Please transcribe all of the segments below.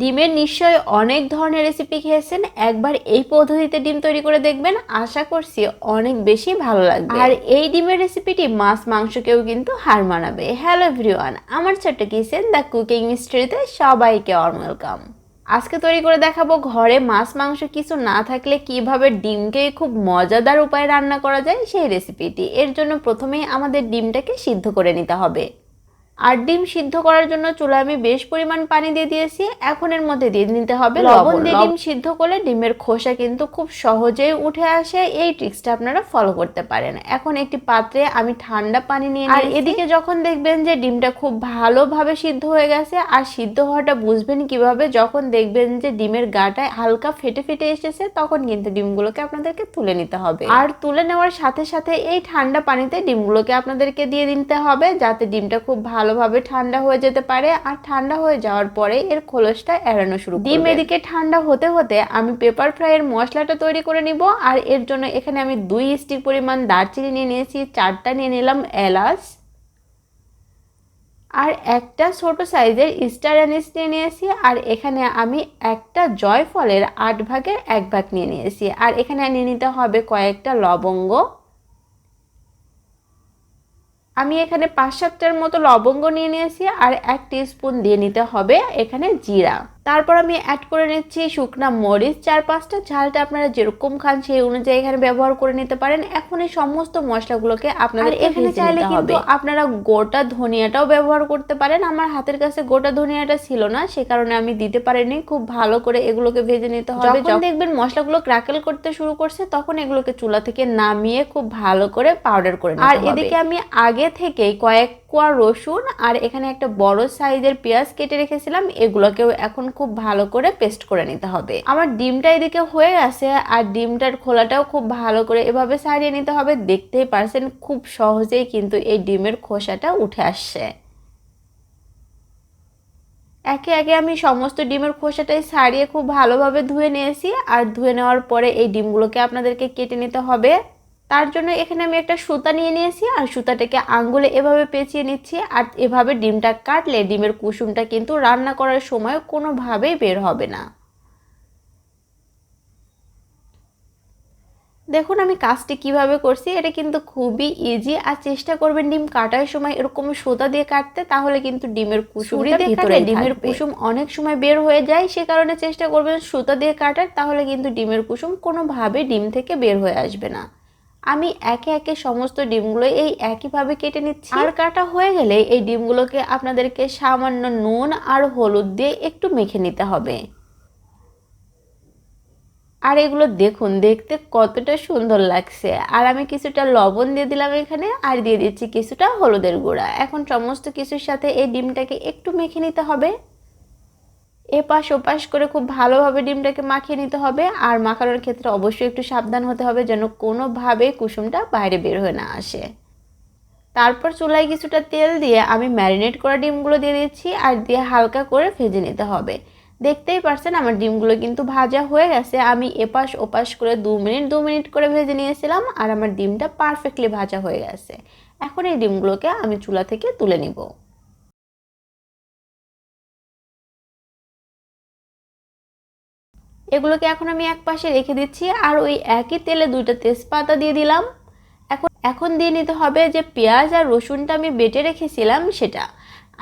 ডিমের নিশ্চয়ই অনেক ধরনের রেসিপি খেয়েছেন। একবার এই পদ্ধতিতে ডিম তৈরি করে দেখবেন আশা করছি অনেক বেশি ভালো লাগবে। আর এই ডিমের রেসিপিটি মাছ মাংসকেও কিন্তু হার মানাবে। হ্যালো এভরিওয়ান আমার ছোট্ট কিচেন দ্য কুকিং মিস্ট্রিতে সবাইকে ওয়েলকাম আজকে তৈরি করে দেখাবো ঘরে মাছ মাংস কিছু না থাকলে কীভাবে ডিমকে খুব মজাদার উপায়ে রান্না করা যায় সেই রেসিপিটি এর জন্য প্রথমেই আমাদের ডিমটাকে সিদ্ধ করে নিতে হবে। আর ডিম সিদ্ধ করার জন্য চুলায় আমি বেশ পরিমাণ পানি দিয়ে দিয়েছি। এখন এর মধ্যে দিয়ে নিতে হবে লবণ দিয়ে ডিম সিদ্ধ করলে ডিমের খোসা কিন্তু খুব সহজেই উঠে আসে। এই ট্রিক্সটা আপনারা ফলো করতে পারেন। এখন একটি পাত্রে আমি ঠান্ডা পানি নিয়ে আর এদিকে যখন দেখবেন যে ডিমটা খুব ভালোভাবে সিদ্ধ হয়ে গেছে আর সিদ্ধ হওয়াটা বুঝবেন কীভাবে যখন দেখবেন যে ডিমের গাটায় হালকা ফেটে ফেটে এসেছে তখন কিন্তু ডিমগুলোকে আপনাদেরকে তুলে নিতে হবে। আর তুলে নেওয়ার সাথে সাথে এই ঠান্ডা পানিতে ডিমগুলোকে আপনাদেরকে দিয়ে দিতে হবে যাতে ডিমটা খুব ভালোভাবে ঠান্ডা হয়ে যেতে পারে আর ঠান্ডা হয়ে যাওয়ার পরে এর খোলসটা এড়ানো শুরু ডিম এদিকে ঠান্ডা হতে হতে আমি পেপার ফ্রাইয়ের মশলাটা তৈরি করে নিব আর এর জন্য এখানে আমি দুই স্টিক পরিমাণ দারচিনি নিয়ে নিয়েছি চারটা নিয়ে নিলাম এলাচ আর একটা ছোট সাইজের স্টার অ্যানিস নিয়ে নিয়েছি আর এখানে আমি একটা জয়ফলের আট ভাগের এক ভাগ নিয়ে নিয়েছি। আর এখানে নিয়ে নিতে হবে কয়েকটা লবঙ্গ। আমি এখানে পাঁচ সাতটার মতো লবঙ্গ নিয়ে নিয়েছি আর এক স্পুন দিয়ে নিতে হবে এখানে জিরা। তারপর আমি অ্যাড করে নিচ্ছি শুকনা মরিচ। চার পাঁচটা ঝালটা আপনারা যেরকম খান সেই অনুযায়ী এখানে ব্যবহার করে নিতে পারেন। এখন এই সমস্ত মশলাগুলোকে আপনাদের এখানে চাইলে কিন্তু আপনারা গোটা ধনিয়াটাও ব্যবহার করতে পারেন। আমার হাতের কাছে গোটা ধনিয়াটা ছিল না সে কারণে আমি দিতে পারিনি। খুব ভালো করে এগুলোকে ভেজে নিতে হবে। যখন দেখবেন মশলাগুলো ক্র্যাকেল করতে শুরু করছে তখন এগুলোকে চুলা থেকে নামিয়ে খুব ভালো করে পাউডার করে আর এদিকে আমি আগে থেকেই কয়েক কোয়া রসুন আর এখানে একটা বড় সাইজের পেঁয়াজ কেটে রেখেছিলাম, এগুলোকেও এখন খুব ভালো করে পেস্ট করে নিতে হবে। আমার ডিমটা এদিকে হয়ে গেছে আর ডিমটার খোলাটাও খুব ভালো করে এভাবে সারিয়ে নিতে হবে, দেখতেই পারছেন খুব সহজেই কিন্তু এই ডিমের খোসাটা উঠে আসছে। একে একে আমি সমস্ত ডিমের খোসাটাই ছাড়িয়ে খুব ভালোভাবে ধুয়ে নিয়েছি আর ধুয়ে নেওয়ার পরে এই ডিমগুলোকে আপনাদেরকে কেটে নিতে হবে। তার জন্য এখানে আমি একটা সুতা নিয়ে নিয়েছি আর সুতাটাকে আঙ্গুলে এভাবে পেঁচিয়ে নিচ্ছি আর এভাবে ডিমটা কাটলে ডিমের কুসুমটা কিন্তু রান্না করার সময় কোনোভাবেই বের হবে না। দেখুন আমি কাজটি কীভাবে করছি এটা কিন্তু খুবই ইজি আর চেষ্টা করবেন ডিম কাটার সময় এরকম সুতা দিয়ে কাটতে তাহলে কিন্তু ডিমের কুসুমটা ভিতরে ডিমের কুসুম অনেক সময় বের হয়ে যায় সে কারণে চেষ্টা করবেন সুতা দিয়ে কাটার তাহলে কিন্তু ডিমের কুসুম কোনোভাবে ডিম থেকে বের হয়ে আসবে না। আমি একে একে সমস্ত ডিমগুলো এই একইভাবে কেটে নিচ্ছি। আর কাটা হয়ে গেলে এই ডিমগুলোকে আপনাদেরকে সামান্য নুন আর হলুদ দিয়ে একটু মেখে নিতে হবে। আর এগুলো দেখুন, দেখতে কতটা সুন্দর লাগছে। আর আমি কিছুটা লবণ দিয়ে দিলাম এখানে, আর দিয়ে দিচ্ছি কিছুটা হলুদের গুঁড়া। এখন সমস্ত কিছুর সাথে এই ডিমটাকে একটু মেখে নিতে হবে। এপাশ ওপাশ করে খুব ভালোভাবে ডিমটাকে মাখিয়ে নিতে হবে। আর মাখানোর ক্ষেত্রে অবশ্যই একটু সাবধান হতে হবে যেন কোনোভাবে কুসুমটা বাইরে বের হয়ে না আসে। তারপর চুলায় কিছুটা তেল দিয়ে আমি ম্যারিনেট করা ডিমগুলো দিয়ে দিচ্ছি আর দিয়ে হালকা করে ভেজে নিতে হবে। দেখতেই পারছেন আমার ডিমগুলো কিন্তু ভাজা হয়ে গেছে। আমি এপাশ ওপাশ করে দু মিনিট দু মিনিট করে ভেজে নিয়েছিলাম আর আমার ডিমটা পারফেক্টলি ভাজা হয়ে গেছে। এখন এই ডিমগুলোকে আমি চুলা থেকে তুলে নিব। এগুলোকে এখন আমি এক পাশে রেখে দিচ্ছি আর ওই একই তেলে দুইটা তেজপাতা দিয়ে দিলাম। এখন এখন দিয়ে নিতে হবে যে পেঁয়াজ আর রসুনটা আমি বেটে রেখেছিলাম সেটা।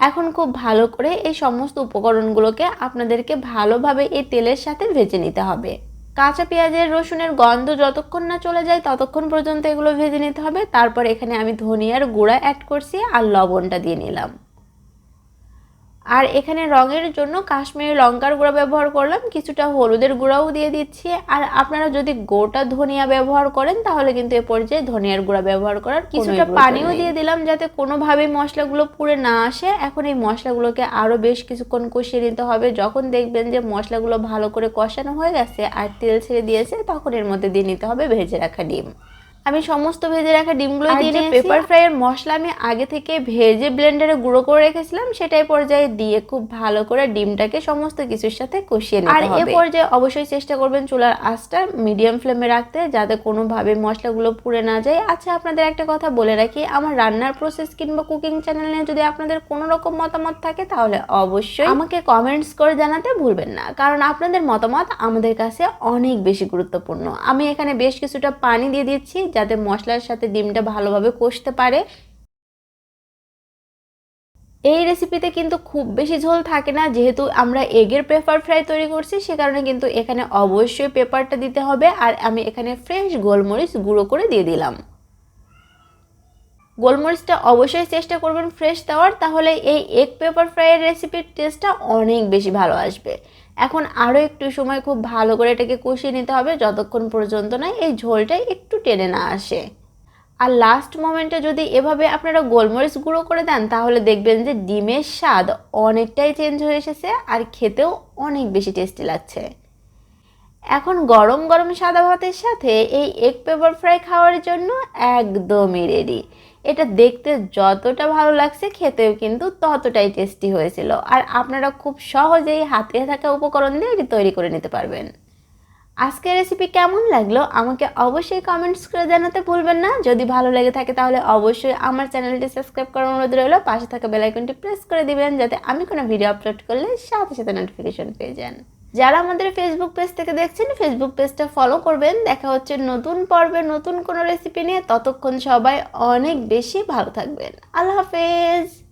এখন খুব ভালো করে এই সমস্ত উপকরণগুলোকে আপনাদেরকে ভালোভাবে এই তেলের সাথে ভেজে নিতে হবে। কাঁচা পেঁয়াজের রসুনের গন্ধ যতক্ষণ না চলে যায় ততক্ষণ পর্যন্ত এগুলো ভেজে নিতে হবে। তারপর এখানে আমি ধনিয়ার গুঁড়া অ্যাড করছি আর লবণটা দিয়ে নিলাম। আর এখানে রঙের জন্য কাশ্মীরি লঙ্কার গুঁড়া ব্যবহার করলাম কিছুটা হলুদের গুঁড়াও দিয়ে দিচ্ছি। আর আপনারা যদি গোটা ধনিয়া ব্যবহার করেন তাহলে কিন্তু এ পর্যায়ে ধনিয়ার গুঁড়া ব্যবহার করার কিছুটা পানিও দিয়ে দিলাম যাতে কোনোভাবেই মশলাগুলো পুড়ে না আসে। এখন এই মশলাগুলোকে আরও বেশ কিছুক্ষণ কষিয়ে নিতে হবে। যখন দেখবেন যে মশলাগুলো ভালো করে কষানো হয়ে গেছে আর তেল ছেড়ে দিয়েছে তখন এর মধ্যে দিয়ে নিতে হবে ভেজে রাখা ডিম। আমি সমস্ত ভেজে রাখা ডিমগুলো দিয়ে যে পেপার ফ্রাইয়ের মশলা আমি আগে থেকে ভেজে ব্লেন্ডারে গুঁড়ো করে রেখেছিলাম সেটাই পর্যায়ে দিয়ে খুব ভালো করে ডিমটাকে সমস্ত কিছুর সাথে কষিয়ে নিতে আর হবে। আর এ পর্যায়ে অবশ্যই চেষ্টা করবেন চুলার আঁচটা মিডিয়াম ফ্লেমে রাখতে যাতে কোনোভাবে মশলাগুলো পুড়ে না যায়। আচ্ছা আপনাদের একটা কথা বলে রাখি আমার রান্নার প্রসেস কিংবা কুকিং চ্যানেল নিয়ে যদি আপনাদের কোনো রকম মতামত থাকে তাহলে অবশ্যই আমাকে কমেন্টস করে জানাতে ভুলবেন না কারণ আপনাদের মতামত আমাদের কাছে অনেক বেশি গুরুত্বপূর্ণ। আমি এখানে বেশ কিছুটা পানি দিয়ে দিচ্ছি যাতে মশলার সাথে ডিমটা ভালোভাবে কষতে পারে। এই রেসিপিতে কিন্তু খুব বেশি ঝোল থাকে না, যেহেতু আমরা এগের পেপার ফ্রাই তৈরি করছি, সে কারণে কিন্তু এখানে অবশ্যই পেপারটা দিতে হবে। আর আমি এখানে ফ্রেশ গোলমরিচ গুঁড়ো করে দিয়ে দিলাম। গোলমরিচটা অবশ্যই চেষ্টা করবেন ফ্রেশ দেওয়ার, তাহলে এই এগ পেপার ফ্রাইয়ের রেসিপির টেস্টটা অনেক বেশি ভালো আসবে। এখন আরও একটু সময় খুব ভালো করে এটাকে কষিয়ে নিতে হবে, যতক্ষণ পর্যন্ত না এই ঝোলটা একটু টেনে না আসে। আর লাস্ট মোমেন্টে যদি এভাবে আপনারা গোলমরিচ গুঁড়ো করে দেন, তাহলে দেখবেন যে ডিমের স্বাদ অনেকটাই চেঞ্জ হয়ে এসেছে আর খেতেও অনেক বেশি টেস্টি লাগছে। এখন গরম গরম সাদা ভাতের সাথে এই এগ পেপার ফ্রাই খাওয়ার জন্য একদমই রেডি এটা দেখতে যতটা ভালো লাগছে, খেতেও কিন্তু ততটাই টেস্টি হয়েছিল। আর আপনারা খুব সহজেই হাতে থাকা উপকরণ দিয়ে এটি তৈরি করে নিতে পারবেন। আজকের রেসিপি কেমন লাগল আমাকে অবশ্যই কমেন্টস করে জানাতে ভুলবেন না। যদি ভালো লেগে থাকে তাহলে অবশ্যই আমার চ্যানেলটি সাবস্ক্রাইব করার অনুরোধ রইল। পাশে থাকা বেল আইকনটি প্রেস করে দিবেন, যাতে আমি কোনো ভিডিও আপলোড করলে সাথে সাথে নোটিফিকেশন পেয়ে যান। যারা আমাদের ফেসবুক পেজ থেকে দেখছেন ফেসবুক পেজটা ফলো করবেন। দেখা হচ্ছে নতুন পর্বে নতুন কোনো রেসিপি নিয়ে। ততক্ষণ সবাই অনেক বেশি ভালো থাকবেন। আল্লাহ হাফেজ!